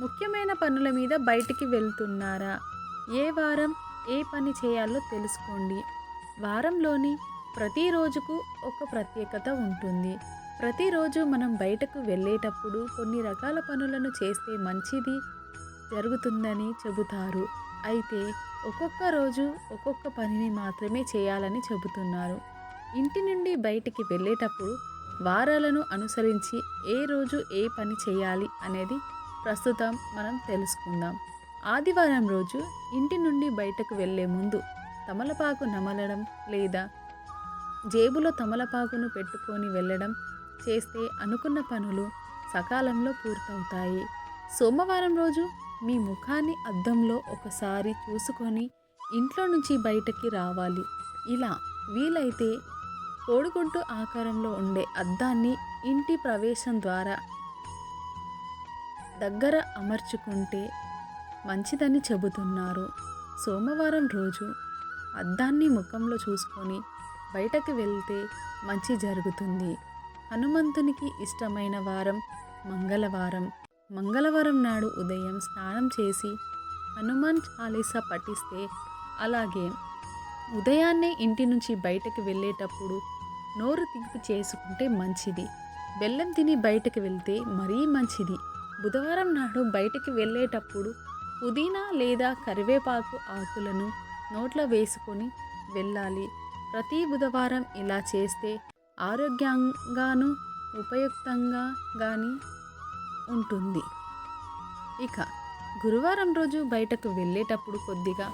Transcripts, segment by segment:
ముఖ్యమైన పనుల మీద బయటికి వెళ్తున్నారా? ఏ వారం ఏ పని చేయాలో తెలుసుకోండి. వారంలోని ప్రతి రోజుకు ఒక ప్రత్యేకత ఉంటుంది. ప్రతిరోజు మనం బయటకు వెళ్ళేటప్పుడు కొన్ని రకాల పనులను చేస్తే మంచిది జరుగుతుందని చెబుతారు. అయితే ఒక్కొక్క రోజు ఒక్కొక్క పనిని మాత్రమే చేయాలని చెబుతున్నారు. ఇంటి నుండి బయటికి వెళ్ళేటప్పుడు వారాలను అనుసరించి ఏ రోజు ఏ పని చేయాలి అనేది ప్రస్తుతం మనం తెలుసుకుందాం. ఆదివారం రోజు ఇంటి నుండి బయటకు వెళ్ళే ముందు తమలపాకు నమలడం లేదా జేబులో తమలపాకును పెట్టుకొని వెళ్ళడం చేస్తే అనుకున్న పనులు సకాలంలో పూర్తవుతాయి. సోమవారం రోజు మీ ముఖాన్ని అద్దంలో ఒకసారి చూసుకొని ఇంట్లో నుంచి బయటకి రావాలి. ఇలా వీలైతే కోడిగుడ్డు ఆకారంలో ఉండే అద్దాన్ని ఇంటి ప్రవేశం ద్వారా దగ్గర అమర్చుకుంటే మంచిదని చెబుతున్నారు. సోమవారం రోజు అద్దాన్ని ముఖంలో చూసుకొని బయటకు వెళ్తే మంచి జరుగుతుంది. హనుమంతునికి ఇష్టమైన వారం మంగళవారం. మంగళవారం నాడు ఉదయం స్నానం చేసి హనుమాన్ చాలీసా పఠిస్తే అలాగే ఉదయాన్నే ఇంటి నుంచి బయటకు వెళ్ళేటప్పుడు నోరు తీపి చేసుకుంటే మంచిది. బెల్లం తిని బయటకు వెళ్తే మరీ మంచిది. బుధవారం నాడు బయటికి వెళ్ళేటప్పుడు పుదీనా లేదా కరివేపాకు ఆకులను నోట్లో వేసుకొని వెళ్ళాలి. ప్రతి బుధవారం ఇలా చేస్తే ఆరోగ్యంగాను ఉపయుక్తంగా కానీ ఉంటుంది. ఇక గురువారం రోజు బయటకు వెళ్ళేటప్పుడు కొద్దిగా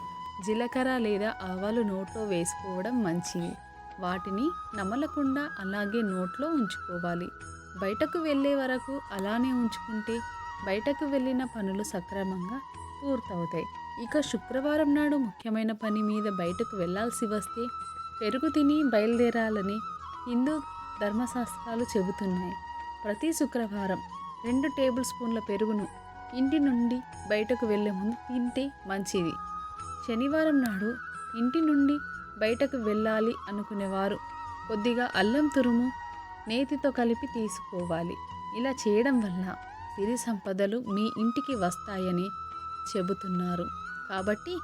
జీలకర్ర లేదా ఆవాలు నోట్లో వేసుకోవడం మంచిది. వాటిని నమలకుండా అలాగే నోట్లో ఉంచుకోవాలి. బయటకు వెళ్ళే వరకు అలానే ఉంచుకుంటే బయటకు వెళ్ళిన పనులు సక్రమంగా పూర్తవుతాయి. ఇక శుక్రవారం నాడు ముఖ్యమైన పని మీద బయటకు వెళ్ళాల్సి వస్తే పెరుగు తిని బయలుదేరాలని హిందూ ధర్మశాస్త్రాలు చెబుతున్నాయి. ప్రతి శుక్రవారం రెండు టేబుల్ స్పూన్ల పెరుగును ఇంటి నుండి బయటకు వెళ్ళే ముందు తింటే మంచిది. శనివారం నాడు ఇంటి నుండి బయటకు వెళ్ళాలి అనుకునేవారు కొద్దిగా అల్లం తురుము నేతితో కలిపి తీసుకోవాలి. ఇలా చేయడం వల్ల సిరి సంపదలు మీ ఇంటికి వస్తాయని చెబుతున్నారు. కాబట్టి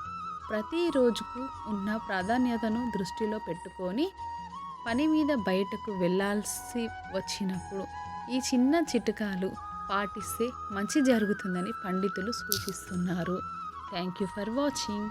ప్రతిరోజుకు ఉన్న ప్రాధాన్యతను దృష్టిలో పెట్టుకొని పని మీద బయటకు వెళ్ళాల్సి వచ్చినప్పుడు ఈ చిన్న చిట్కాలు పాటిస్తే మంచి జరుగుతుందని పండితులు సూచిస్తున్నారు. Thank you for watching.